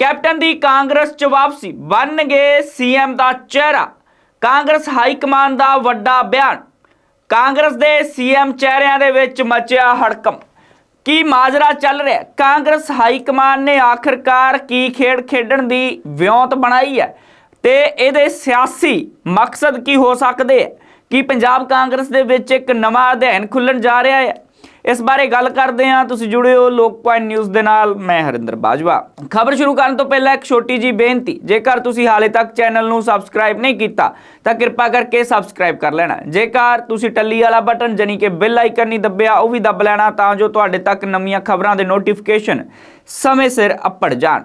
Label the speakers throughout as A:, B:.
A: Captain ਦੀ ਕਾਂਗਰਸ ਚ ਵਾਪਸੀ ਬਣ ਗਏ ਸੀਐਮ ਦਾ ਚਿਹਰਾ। ਕਾਂਗਰਸ ਹਾਈ ਕਮਾਨ ਦਾ ਵੱਡਾ ਬਿਆਨ। ਕਾਂਗਰਸ ਦੇ ਸੀਐਮ ਚਿਹਰਿਆਂ ਦੇ ਵਿੱਚ ਮਚਿਆ ਹੜਕਮ ਕੀ ਮਾਜਰਾ ਚੱਲ ਰਿਹਾ? ਕਾਂਗਰਸ ਹਾਈ ਕਮਾਨ ਨੇ ਆਖਰਕਾਰ ਕੀ ਖੇਡ ਖੇਡਣ ਦੀ ਵਿਉਂਤ ਬਣਾਈ ਹੈ? ਤੇ ਇਹਦੇ ਸਿਆਸੀ ਮਕਸਦ ਕੀ ਹੋ ਸਕਦੇ ਹੈ? ਕੀ ਪੰਜਾਬ ਕਾਂਗਰਸ ਦੇ ਵਿੱਚ ਇੱਕ ਨਵਾਂ ਅਧਿਐਨ ਖੁੱਲਣ ਜਾ ਰਿਹਾ ਹੈ? ਇਸ ਬਾਰੇ ਗੱਲ ਕਰਦੇ ਹਾਂ। ਤੁਸੀਂ ਜੁੜੇ ਹੋ ਲੋਕ ਪੁਆਇੰਟ ਨਿਊਜ਼ ਦੇ ਨਾਲ। ਮੈਂ ਹਰਿੰਦਰ ਬਾਜਵਾ। ਖਬਰ ਸ਼ੁਰੂ ਕਰਨ ਤੋਂ ਪਹਿਲਾਂ ਇੱਕ ਛੋਟੀ ਜੀ ਬੇਨਤੀ। ਜੇਕਰ ਤੁਸੀਂ ਹਾਲੇ ਤੱਕ ਚੈਨਲ ਨੂੰ ਸਬਸਕ੍ਰਾਈਬ ਨਹੀਂ ਕੀਤਾ, ਤਾਂ ਕਿਰਪਾ ਕਰਕੇ ਸਬਸਕ੍ਰਾਈਬ ਕਰ ਲੈਣਾ। ਜੇਕਰ ਤੁਸੀਂ ਟੱਲੀ ਵਾਲਾ ਬਟਨ ਜਾਨੀ ਕਿ ਬੈਲ ਆਈਕਨ ਨਹੀਂ ਦੱਬਿਆ, ਉਹ ਵੀ ਦੱਬ ਲੈਣਾ ਤਾਂ ਜੋ ਤੁਹਾਡੇ ਤੱਕ ਨਵੀਆਂ ਖਬਰਾਂ ਦੇ ਨੋਟੀਫਿਕੇਸ਼ਨ ਸਮੇਂ ਸਿਰ ਅੱਪੜ ਜਾਣ।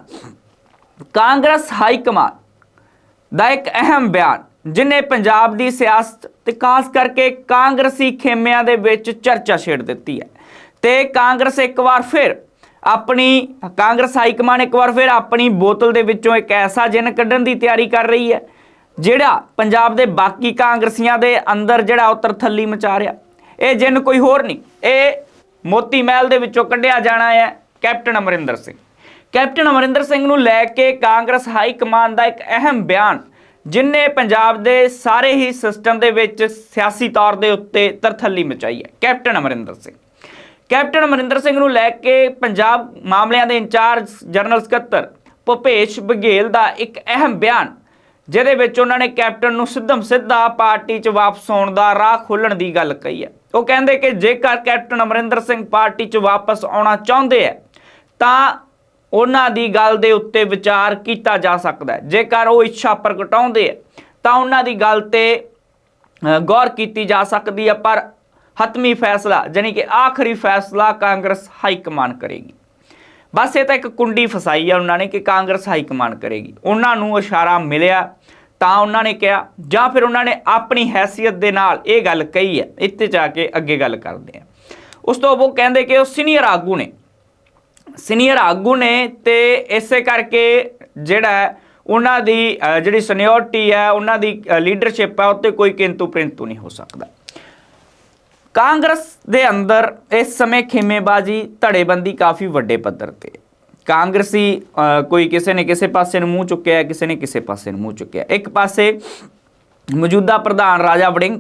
A: ਕਾਂਗਰਸ ਹਾਈ ਕਮਾਨ ਦਾ ਇੱਕ ਅਹਿਮ ਬਿਆਨ, ਜਿਨੇ ਪੰਜਾਬ ਦੀ ਸਿਆਸਤ ਤੇ ਖਾਸ ਕਰਕੇ ਕਾਂਗਰਸੀ ਖੇਮਿਆਂ ਦੇ ਵਿੱਚ ਚਰਚਾ ਛੇੜ ਦਿੱਤੀ ਹੈ। ਤੇ ਕਾਂਗਰਸ ਇੱਕ ਵਾਰ ਫਿਰ ਆਪਣੀ, ਕਾਂਗਰਸ ਹਾਈ ਕਮਾਨ ਇੱਕ ਵਾਰ ਫਿਰ ਆਪਣੀ ਬੋਤਲ ਦੇ ਵਿੱਚੋਂ ਇੱਕ ਐਸਾ ਜਿੰਨ ਕੱਢਣ ਦੀ ਤਿਆਰੀ ਕਰ ਰਹੀ ਹੈ, ਜਿਹੜਾ ਪੰਜਾਬ ਦੇ ਬਾਕੀ ਕਾਂਗਰਸੀਆਂ ਦੇ ਅੰਦਰ ਜਿਹੜਾ ਉਹ ਤਰਥੱਲੀ ਮਚਾ ਰਿਹਾ। ਇਹ ਜਿੰਨ ਕੋਈ ਹੋਰ ਨਹੀਂ, ਇਹ ਮੋਤੀ ਮਹਿਲ ਦੇ ਵਿੱਚੋਂ ਕੱਢਿਆ ਜਾਣਾ ਹੈ ਕੈਪਟਨ ਅਮਰਿੰਦਰ ਸਿੰਘ। ਕੈਪਟਨ ਅਮਰਿੰਦਰ ਸਿੰਘ ਨੂੰ ਲੈ ਕੇ ਕਾਂਗਰਸ ਹਾਈ ਕਮਾਨ ਦਾ ਇੱਕ ਅਹਿਮ ਬਿਆਨ, ਜਿਨੇ ਪੰਜਾਬ ਦੇ ਸਾਰੇ ਹੀ ਸਿਸਟਮ ਦੇ ਵਿੱਚ ਸਿਆਸੀ ਤੌਰ ਦੇ ਉੱਤੇ ਤਰਥੱਲੀ ਮਚਾਈ ਹੈ। ਕੈਪਟਨ ਅਮਰਿੰਦਰ ਸਿੰਘ। ਕੈਪਟਨ ਅਮਰਿੰਦਰ ਸਿੰਘ ਨੂੰ ਲੈ ਕੇ ਪੰਜਾਬ ਮਾਮਲਿਆਂ ਦੇ ਇੰਚਾਰਜ ਜਨਰਲ ਸਕੱਤਰ ਭੁਪੇਸ਼ ਬਘੇਲ ਦਾ ਇੱਕ ਅਹਿਮ ਬਿਆਨ, ਜਿਹਦੇ ਵਿੱਚ ਉਹਨਾਂ ਨੇ ਕੈਪਟਨ ਨੂੰ ਸਿੱਧਮ ਸਿੱਧਾ ਪਾਰਟੀ 'ਚ ਵਾਪਸ ਆਉਣ ਦਾ ਰਾਹ ਖੋਲਣ ਦੀ ਗੱਲ ਕਹੀ ਹੈ। ਉਹ ਕਹਿੰਦੇ ਕਿ ਜੇਕਰ ਕੈਪਟਨ ਅਮਰਿੰਦਰ ਸਿੰਘ ਪਾਰਟੀ 'ਚ ਵਾਪਸ ਆਉਣਾ ਚਾਹੁੰਦੇ ਹੈ, ਤਾਂ ਉਹਨਾਂ ਦੀ ਗੱਲ ਦੇ ਉੱਤੇ ਵਿਚਾਰ ਕੀਤਾ ਜਾ ਸਕਦਾ ਹੈ। ਜੇਕਰ ਉਹ ਇੱਛਾ ਪ੍ਰਗਟਾਉਂਦੇ ਹੈ, ਤਾਂ ਉਹਨਾਂ ਦੀ ਗੱਲ ਤੇ ਗੌਰ ਕੀਤੀ ਜਾ ਸਕਦੀ ਹੈ, ਪਰ ਹਤਮੀ ਫੈਸਲਾ ਜਾਨੀ ਕਿ ਆਖਰੀ ਫੈਸਲਾ ਕਾਂਗਰਸ ਹਾਈ ਕਮਾਨ ਕਰੇਗੀ। ਬਸ ਇਹ ਤਾਂ ਇੱਕ ਕੁੰਡੀ ਫਸਾਈ ਆ ਉਹਨਾਂ ਨੇ ਕਿ ਕਾਂਗਰਸ ਹਾਈ ਕਮਾਨ ਕਰੇਗੀ। ਉਹਨਾਂ ਨੂੰ ਇਸ਼ਾਰਾ ਮਿਲਿਆ ਤਾਂ ਉਹਨਾਂ ਨੇ ਕਿਹਾ, ਜਾਂ ਫਿਰ ਉਹਨਾਂ ਨੇ ਆਪਣੀ ਹੈਸੀਅਤ ਦੇ ਨਾਲ ਇਹ ਗੱਲ ਕਹੀ ਹੈ, ਇੱਥੇ ਜਾ ਕੇ ਅੱਗੇ ਗੱਲ ਕਰਦੇ ਆ ਉਸ ਤੋਂ ਉਹ ਕਹਿੰਦੇ ਕਿ ਉਹ ਸੀਨੀਅਰ ਆਗੂ ਨੇ। ਸੀਨੀਅਰ ਆਗੂ ਨੇ ਤੇ ਇਸੇ ਕਰਕੇ ਜਿਹੜਾ ਉਹਨਾਂ ਦੀ ਜਿਹੜੀ ਸੀਨੀਅਰਟੀ ਹੈ, ਉਹਨਾਂ ਦੀ ਲੀਡਰਸ਼ਿਪ ਹੈ, ਉੱਤੇ ਕੋਈ ਕਿੰਤੂ ਪ੍ਰਿੰਤੂ ਨਹੀਂ ਹੋ ਸਕਦਾ। ਕਾਂਗਰਸ ਦੇ ਅੰਦਰ ਇਸ ਸਮੇਂ ਖੇਮੇਬਾਜ਼ੀ, ਧੜੇਬੰਦੀ ਕਾਫੀ ਵੱਡੇ ਪੱਧਰ ਤੇ। ਕਾਂਗਰਸੀ ਕੋਈ ਕਿਸੇ ਨੇ ਕਿਸੇ ਪਾਸੇ ਨੂੰ ਮੂੰਹ ਚੁੱਕਿਆ, ਕਿਸੇ ਨੇ ਕਿਸੇ ਪਾਸੇ ਨੂੰ ਮੂੰਹ ਚੁੱਕਿਆ। ਇੱਕ ਪਾਸੇ ਮੌਜੂਦਾ ਪ੍ਰਧਾਨ ਰਾਜਾ ਵੜਿੰਗ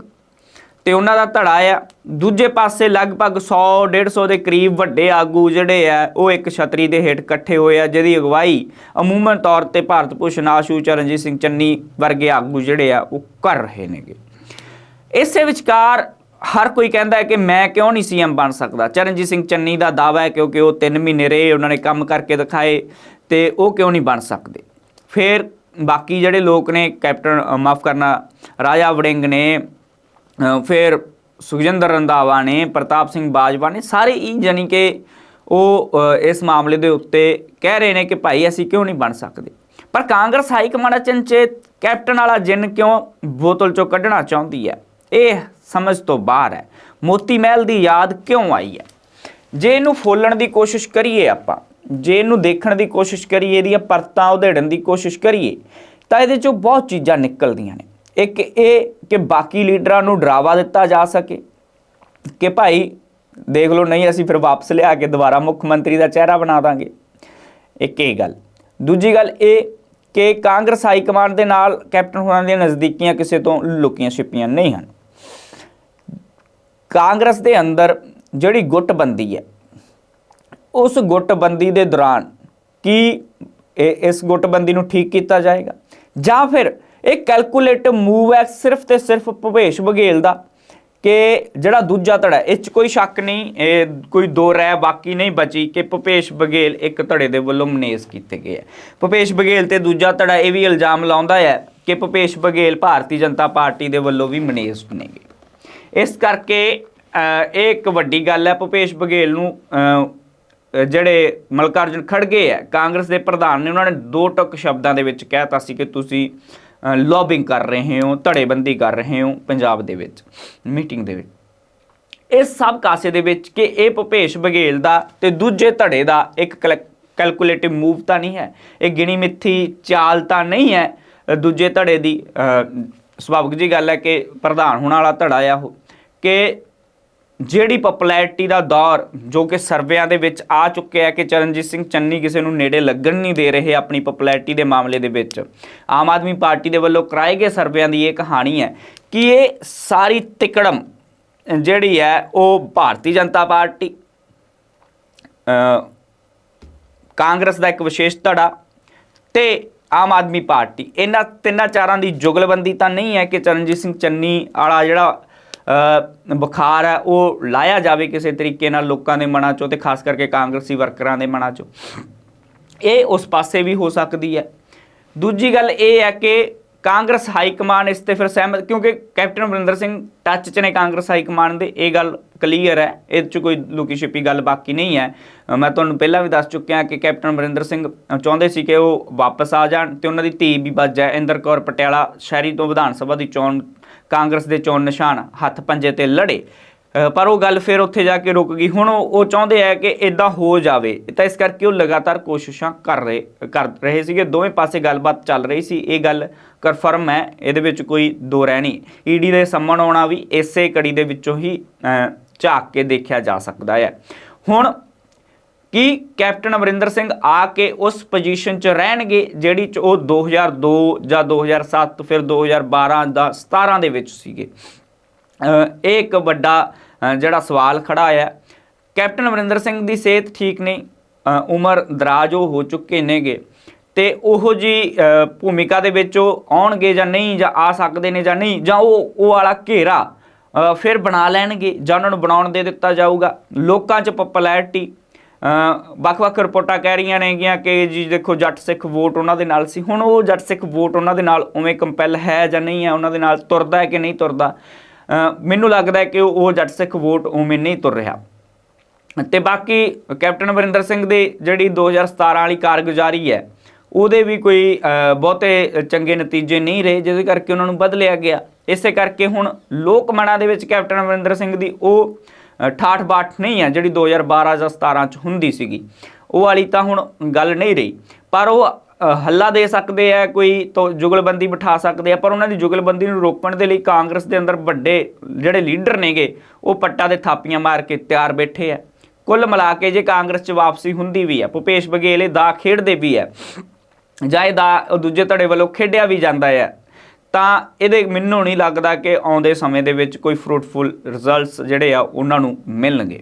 A: ਤੇ ਉਹਨਾਂ ਦਾ ਧੜਾ ਆ। ਦੂਜੇ ਪਾਸੇ ਲਗਭਗ 100 150 ਦੇ ਕਰੀਬ ਵੱਡੇ ਆਗੂ ਜਿਹੜੇ ਆ, ਉਹ ਇੱਕ ਛਤਰੀ ਦੇ ਹੇਠ ਇਕੱਠੇ ਹੋਏ ਆ, ਜਿਹਦੀ ਅਗਵਾਈ ਅਮੂਮਨ ਤੌਰ ਤੇ ਭਾਰਤ ਭੂਸ਼ਣ ਆਸ਼ੂ, ਚਰਨਜੀਤ ਸਿੰਘ ਚੰਨੀ ਵਰਗੇ ਆਗੂ ਜਿਹੜੇ ਆ, ਉਹ ਕਰ ਰਹੇ ਨੇਗੇ। ਇਸੇ ਵਿਚਕਾਰ ਹਰ ਕੋਈ ਕਹਿੰਦਾ ਹੈ ਕਿ ਮੈਂ ਕਿਉਂ ਨਹੀਂ ਸੀਐਮ ਬਣ ਸਕਦਾ? ਚਰਨਜੀਤ ਸਿੰਘ ਚੰਨੀ ਦਾ ਦਾਅਵਾ ਹੈ ਕਿਉਂਕਿ ਉਹ 3 ਮਹੀਨੇ ਰਹੇ, ਉਹਨਾਂ ਨੇ ਕੰਮ ਕਰਕੇ ਦਿਖਾਏ ਤੇ ਉਹ ਕਿਉਂ ਨਹੀਂ ਬਣ ਸਕਦੇ? ਫਿਰ ਬਾਕੀ ਜਿਹੜੇ ਲੋਕ ਨੇ, ਕੈਪਟਨ ਮਾਫ ਕਰਨਾ, ਰਾਜਾ ਵੜਿੰਗ ਨੇ ਫਿਰ ਸੁਖਜਿੰਦਰ ਰੰਧਾਵਾ ਨੇ, ਪ੍ਰਤਾਪ ਸਿੰਘ ਬਾਜਵਾ ਨੇ, ਸਾਰੇ ਹੀ ਜਾਨੀ ਕਿ ਉਹ ਇਸ ਮਾਮਲੇ ਦੇ ਉੱਤੇ ਕਹਿ ਰਹੇ ਨੇ ਕਿ ਭਾਈ ਅਸੀਂ ਕਿਉਂ ਨਹੀਂ ਬਣ ਸਕਦੇ? ਪਰ ਕਾਂਗਰਸ ਹਾਈ ਕਮਾਂਡ ਚੰਚੇ ਕੈਪਟਨ ਵਾਲਾ ਜਿੰਨ ਕਿਉਂ ਬੋਤਲ ਚੋਂ ਕੱਢਣਾ ਚਾਹੁੰਦੀ ਹੈ? ਇਹ ਸਮਝ ਤੋਂ ਬਾਹਰ ਹੈ। ਮੋਤੀ ਮਹਿਲ ਦੀ ਯਾਦ ਕਿਉਂ ਆਈ ਹੈ? ਜੇ ਇਹਨੂੰ ਫੋਲਣ ਦੀ ਕੋਸ਼ਿਸ਼ ਕਰੀਏ ਆਪਾਂ, ਜੇ ਇਹਨੂੰ ਦੇਖਣ ਦੀ ਕੋਸ਼ਿਸ਼ ਕਰੀਏ, ਇਹਦੀਆਂ ਪਰਤਾਂ ਉਧੇੜਨ ਦੀ ਕੋਸ਼ਿਸ਼ ਕਰੀਏ, ਤਾਂ ਇਹਦੇ ਚੋਂ ਬਹੁਤ ਚੀਜ਼ਾਂ ਨਿਕਲਦੀਆਂ ਨੇ। ਇੱਕ ਇਹ ਕਿ ਬਾਕੀ ਲੀਡਰਾਂ ਨੂੰ ਡਰਾਵਾ ਦਿੱਤਾ ਜਾ ਸਕੇ ਕਿ ਭਾਈ, ਦੇਖ ਲਓ ਨਹੀਂ, ਅਸੀਂ ਫਿਰ ਵਾਪਸ ਲਿਆ ਕੇ ਦੁਬਾਰਾ ਮੁੱਖ ਮੰਤਰੀ ਦਾ ਚਿਹਰਾ ਬਣਾ ਦਾਂਗੇ। ਇੱਕ ਇਹ ਗੱਲ। ਦੂਜੀ ਗੱਲ ਇਹ ਕਿ ਕਾਂਗਰਸ ਹਾਈ ਕਮਾਂਡ ਦੇ ਨਾਲ ਕੈਪਟਨ ਹੋਰਾਂ ਦੀਆਂ ਨਜ਼ਦੀਕੀਆਂ ਕਿਸੇ ਤੋਂ ਲੁਕੀਆਂ ਛਿਪੀਆਂ ਨਹੀਂ ਹਨ। ਕਾਂਗਰਸ ਦੇ ਅੰਦਰ ਜਿਹੜੀ ਗੁੱਟਬੰਦੀ ਹੈ ਉਸ ਗੁੱਟਬੰਦੀ ਦੇ ਦੌਰਾਨ ਕੀ ਇਹ- ਇਸ ਗੁੱਟਬੰਦੀ ਨੂੰ ਠੀਕ ਕੀਤਾ ਜਾਏਗਾ? ਜਾਂ ਫਿਰ ਇਹ ਕੈਲਕੂਲੇਟਿਵ ਮੂਵ ਹੈ ਸਿਰਫ ਤੇ ਸਿਰਫ ਭੁਪੇਸ਼ ਬਘੇਲ ਦਾ ਕਿ ਜਿਹੜਾ ਦੂਜਾ ਧੜਾ ਹੈ, ਇਹ 'ਚ ਕੋਈ ਸ਼ੱਕ ਨਹੀਂ ਇਹ ਕੋਈ ਦੋ ਰਹਿ ਬਾਕੀ ਨਹੀਂ ਬਚੀ ਕਿ ਭੁਪੇਸ਼ ਬਘੇਲ ਇੱਕ ਧੜੇ ਦੇ ਵੱਲੋਂ ਮਨੇਸ ਕੀਤੇ ਗਏ ਹੈ। ਭੁਪੇਸ਼ ਬਘੇਲ ਤੇ ਦੂਜਾ ਧੜਾ ਇਹ ਵੀ ਇਲਜ਼ਾਮ ਲਾਉਂਦਾ ਹੈ ਕਿ ਭੁਪੇਸ਼ ਬਘੇਲ ਭਾਰਤੀ ਜਨਤਾ ਪਾਰਟੀ ਦੇ ਵੱਲੋਂ ਵੀ ਮਨੇਸ ਗਏ। ਇਸ ਕਰਕੇ ਇਹ ਇੱਕ ਵੱਡੀ ਗੱਲ ਹੈ ਭੁਪੇਸ਼ ਬਘੇਲ ਨੂੰ ਅ, ਜਿਹੜੇ ਮਲਕਾਰਜੁਨ ਖੜਗੇ ਹੈ ਕਾਂਗਰਸ ਦੇ ਪ੍ਰਧਾਨ ਨੇ ਉਹਨਾਂ ਨੇ ਦੋ ਟੁਕ ਸ਼ਬਦਾਂ ਦੇ ਵਿੱਚ ਕਹਿਤਾ ਸੀ ਕਿ ਤੁਸੀਂ ਲੌਬਿੰਗ ਕਰ ਰਹੇ ਹੋ ਧੜੇਬੰਦੀ ਕਰ ਰਹੇ ਹੋ ਪੰਜਾਬ ਦੇ ਵਿੱਚ ਮੀਟਿੰਗ ਦੇ ਵਿੱਚ। ਇਸ ਸਭ ਕਾਸੇ ਦੇ ਵਿੱਚ ਕਿ ਇਹ ਭੁਪੇਸ਼ ਬਘੇਲ ਦਾ ਤੇ ਦੂਜੇ ਧੜੇ ਦਾ ਇੱਕ ਕੈਲਕੂਲੇਟਿਵ ਮੂਵ ਤਾਂ ਨਹੀਂ ਹੈ ਇਹ ਗਿਣੀ ਮਿੱਥੀ ਚਾਲ ਤਾਂ ਨਹੀਂ ਹੈ ਦੂਜੇ ਧੜੇ ਦੀ ਸੁਭਾਵਿਕ ਜੀ ਗੱਲ ਹੈ ਕਿ ਪ੍ਰਧਾਨ ਹੋਣ ਵਾਲਾ ਧੜਾ ਆ ਉਹ। ਕਿ ਜਿਹੜੀ ਪਪੂਲੈਰਿਟੀ ਦਾ ਦੌਰ ਜੋ ਕਿ ਸਰਵਿਆਂ ਦੇ ਵਿੱਚ ਆ ਚੁੱਕਿਆ ਹੈ ਕਿ ਚਰਨਜੀਤ ਸਿੰਘ ਚੰਨੀ ਕਿਸੇ ਨੂੰ ਨੇੜੇ ਲੱਗਣ ਨਹੀਂ ਦੇ ਰਹੇ ਆਪਣੀ ਪਪੂਲੈਰਿਟੀ ਦੇ ਮਾਮਲੇ ਦੇ ਵਿੱਚ, ਆਮ ਆਦਮੀ ਪਾਰਟੀ ਦੇ ਵੱਲੋਂ ਕਰਾਏ ਗਏ ਸਰਵਿਆਂ ਦੀ ਇਹ ਕਹਾਣੀ ਹੈ ਕਿ ਇਹ ਸਾਰੀ ਤਿਕੜਮ ਜਿਹੜੀ ਹੈ ਉਹ ਭਾਰਤੀ ਜਨਤਾ ਪਾਰਟੀ ਕਾਂਗਰਸ ਦਾ ਇੱਕ ਵਿਸ਼ੇਸ਼ ਧੜਾ ਤੇ ਆਮ ਆਦਮੀ ਪਾਰਟੀ। ਇਹਨਾਂ ਤਿੰਨਾਂ ਚਾਰਾਂ ਦੀ ਜੁਗਲਬੰਦੀ ਤਾਂ ਨਹੀਂ ਹੈ ਕਿ ਚਰਨਜੀਤ ਸਿੰਘ ਚੰਨੀ ਵਾਲਾ ਜਿਹੜਾ ਬੁਖਾਰ ਹੈ, ਉਹ ਲਾਇਆ ਜਾਵੇ ਕਿਸੇ ਤਰੀਕੇ ਨਾਲ ਲੋਕਾਂ ਦੇ ਮਨਾਂ ਚੋਂ ਤੇ ਖਾਸ ਕਰਕੇ ਕਾਂਗਰਸੀ ਵਰਕਰਾਂ ਦੇ ਮਨਾਂ ਚੋਂ। ਇਹ ਉਸ ਪਾਸੇ ਵੀ ਹੋ ਸਕਦੀ ਹੈ। ਦੂਜੀ ਗੱਲ ਇਹ ਹੈ ਕਿ ਕਾਂਗਰਸ ਹਾਈ ਕਮਾਨ ਇਸ ਤੇ ਫਿਰ ਸਹਿਮਤ, ਕਿਉਂਕਿ ਕੈਪਟਨ ਅਮਰਿੰਦਰ ਸਿੰਘ ਟੱਚ 'ਚ ਨੇ ਕਾਂਗਰਸ ਹਾਈ ਕਮਾਨ ਦੇ, ਇਹ ਗੱਲ ਕਲੀਅਰ ਹੈ ਇਹ 'ਚ ਕੋਈ ਲੁਕੀ ਛਿਪੀ ਗੱਲ ਬਾਕੀ ਨਹੀਂ ਹੈ। ਮੈਂ ਤੁਹਾਨੂੰ ਪਹਿਲਾਂ ਵੀ ਦੱਸ ਚੁੱਕਿਆ ਕਿ ਕੈਪਟਨ ਅਮਰਿੰਦਰ ਸਿੰਘ ਚਾਹੁੰਦੇ ਸੀ ਕਿ ਉਹ ਵਾਪਸ ਆ ਜਾਣ ਤੇ ਉਹਨਾਂ ਦੀ ਧੀ ਵੀ ਬਚ ਜਾਏ। ਇੰਦਰ ਕੌਰ ਪਟਿਆਲਾ ਸ਼ਹਿਰੀ ਤੋਂ ਵਿਧਾਨ ਸਭਾ ਦੀ ਚੋਣ, ਕਾਂਗਰਸ ਦੇ ਚੋਣ ਨਿਸ਼ਾਨ ਹੱਥ ਪੰਜੇ ਤੇ ਲੜੇ। ਪਰ ਉਹ ਗੱਲ ਫਿਰ ਉੱਥੇ ਜਾ ਕੇ ਰੁਕ ਗਈ। ਹੁਣ ਉਹ ਉਹ ਚਾਹੁੰਦੇ ਆ ਕਿ ਇਦਾਂ ਹੋ ਜਾਵੇ। ਤਾਂ ਇਸ ਕਰਕੇ ਉਹ ਲਗਾਤਾਰ ਕੋਸ਼ਿਸ਼ਾਂ ਕਰ ਰਹੇ ਕਰ ਰਹੇ ਸੀਗੇ। ਦੋਵੇਂ ਪਾਸੇ ਗੱਲਬਾਤ ਚੱਲ ਰਹੀ ਸੀ। ਇਹ ਗੱਲ ਕਨਫਰਮ ਹੈ। ਇਹਦੇ ਵਿੱਚ ਕੋਈ ਦੋ ਰਹਿ ਨਹੀਂ ਈਡੀ ਦੇ ਸੰਮਣ ਆਉਣਾ ਵੀ ਇਸੇ ਕੜੀ ਦੇ ਵਿੱਚੋਂ ਹੀ ਝਾਕ ਕੇ ਦੇਖਿਆ ਜਾ ਸਕਦਾ ਹੈ। ਹੁਣ ਕੀ ਕੈਪਟਨ ਅਮਰਿੰਦਰ ਸਿੰਘ ਆ ਕੇ ਉਸ ਪੋਜੀਸ਼ਨ 'ਚ ਰਹਿਣਗੇ, ਜਿਹੜੀ 'ਚ ਉਹ 2002 ਜਾਂ 2007 ਫਿਰ 2012 ਦਾ 17 ਦੇ ਵਿੱਚ ਸੀਗੇ? ਇਹ ਇੱਕ ਵੱਡਾ ਜਿਹੜਾ ਸਵਾਲ ਖੜਾ ਹੈ। ਕੈਪਟਨ ਅਮਰਿੰਦਰ ਸਿੰਘ ਦੀ ਸਿਹਤ ਠੀਕ ਨਹੀਂ ਉਮਰ ਦਰਾਜ ਉਹ ਹੋ ਚੁੱਕੇ ਨੇਗੇ। ਤੇ ਉਹ ਜੀ ਭੂਮਿਕਾ ਦੇ ਵਿੱਚ ਉਹ ਆਉਣਗੇ ਜਾਂ ਨਹੀਂ, ਜਾਂ ਆ ਸਕਦੇ ਨੇ ਜਾਂ ਨਹੀਂ, ਜਾਂ ਉਹ ਉਹ ਵਾਲਾ ਘੇਰਾ ਫਿਰ ਬਣਾ ਲੈਣਗੇ ਜਾਂ ਉਹਨਾਂ ਨੂੰ ਬਣਾਉਣ ਦੇ ਦਿੱਤਾ ਜਾਊਗਾ। ਲੋਕਾਂ 'ਚ ਪਪੂਲੈਰਿਟੀ ਵੱਖ-ਵੱਖ ਰਿਪੋਰਟਾਂ ਕਹਿ ਰਹੀਆਂ ਨੇਗੀਆਂ ਕਿ ਜੀ ਦੇਖੋ ਜੱਟ ਸਿੱਖ ਵੋਟ ਉਹਨਾਂ ਦੇ ਨਾਲ ਸੀ। ਹੁਣ ਉਹ ਜੱਟ ਸਿੱਖ ਵੋਟ ਉਹਨਾਂ ਦੇ ਨਾਲ ਉਵੇਂ ਕੰਪੈਲ ਹੈ ਜਾਂ ਨਹੀਂ ਹੈ, ਉਹਨਾਂ ਦੇ ਨਾਲ ਤੁਰਦਾ ਹੈ ਕਿ ਨਹੀਂ ਤੁਰਦਾ। ਮੈਨੂੰ ਲੱਗਦਾ ਕਿ ਉਹ ਜੱਟ ਸਿੱਖ ਵੋਟ ਉਵੇਂ ਨਹੀਂ ਤੁਰ ਰਿਹਾ। ਤੇ ਬਾਕੀ ਕੈਪਟਨ ਅਮਰਿੰਦਰ ਸਿੰਘ ਦੇ ਜਿਹੜੀ 2017 ਵਾਲੀ ਕਾਰਗੁਜ਼ਾਰੀ ਹੈ, ਉਹਦੇ ਵੀ ਕੋਈ ਬਹੁਤੇ ਚੰਗੇ ਨਤੀਜੇ ਨਹੀਂ ਰਹੇ, ਜਿਹਦੇ ਕਰਕੇ ਉਹਨਾਂ ਨੂੰ ਬਦਲਿਆ ਗਿਆ। ਇਸੇ ਕਰਕੇ ਹੁਣ ਲੋਕ ਮਨਾਂ ਦੇ ਵਿੱਚ ਕੈਪਟਨ ਅਮਰਿੰਦਰ ਸਿੰਘ ਦੀ ਉਹ ਠਾਠ ਬਾਠ ਨਹੀਂ ਹੈ, ਜਿਹੜੀ 2012 ਜਾਂ 17 ਚ ਹੁੰਦੀ ਸੀਗੀ। ਉਹ ਵਾਲੀ ਤਾਂ ਹੁਣ ਗੱਲ ਨਹੀਂ ਰਹੀ। ਪਰ ਉਹ ਹੱਲਾ ਦੇ ਸਕਦੇ ਆ, ਕੋਈ ਤੋਂ ਜੁਗਲਬੰਦੀ ਬਿਠਾ ਸਕਦੇ ਆ, ਪਰ ਉਹਨਾਂ ਦੀ ਜੁਗਲਬੰਦੀ ਨੂੰ ਰੋਕਣ ਦੇ ਲਈ ਕਾਂਗਰਸ ਦੇ ਅੰਦਰ ਵੱਡੇ ਜਿਹੜੇ ਲੀਡਰ ਨੇਗੇ, ਉਹ ਪੱਟਾ ਦੇ ਥਾਪੀਆਂ ਮਾਰ ਕੇ ਤਿਆਰ ਬੈਠੇ ਆ। ਕੁੱਲ ਮਿਲਾ ਕੇ ਜੇ ਕਾਂਗਰਸ 'ਚ ਵਾਪਸੀ ਹੁੰਦੀ ਵੀ ਹੈ ਭੁਪੇਸ਼ ਬਘੇਲ ਇਹ ਦਾ ਖੇਡਦੇ ਵੀ ਹੈ ਜਾਂ ਇਹ ਦਾ ਦੂਜੇ ਧੜੇ ਵੱਲੋਂ ਖੇਡਿਆ ਵੀ ਜਾਂਦਾ ਹੈ ਤਾਂ ਇਹਦੇ ਮੈਨੂੰ ਨਹੀਂ ਲੱਗਦਾ ਕਿ ਆਉਂਦੇ ਸਮੇਂ ਦੇ ਵਿੱਚ ਕੋਈ ਫਰੂਟਫੁਲ ਰਿਜ਼ਲਟਸ ਜਿਹੜੇ ਆ, ਉਹਨਾਂ ਨੂੰ ਮਿਲਣਗੇ।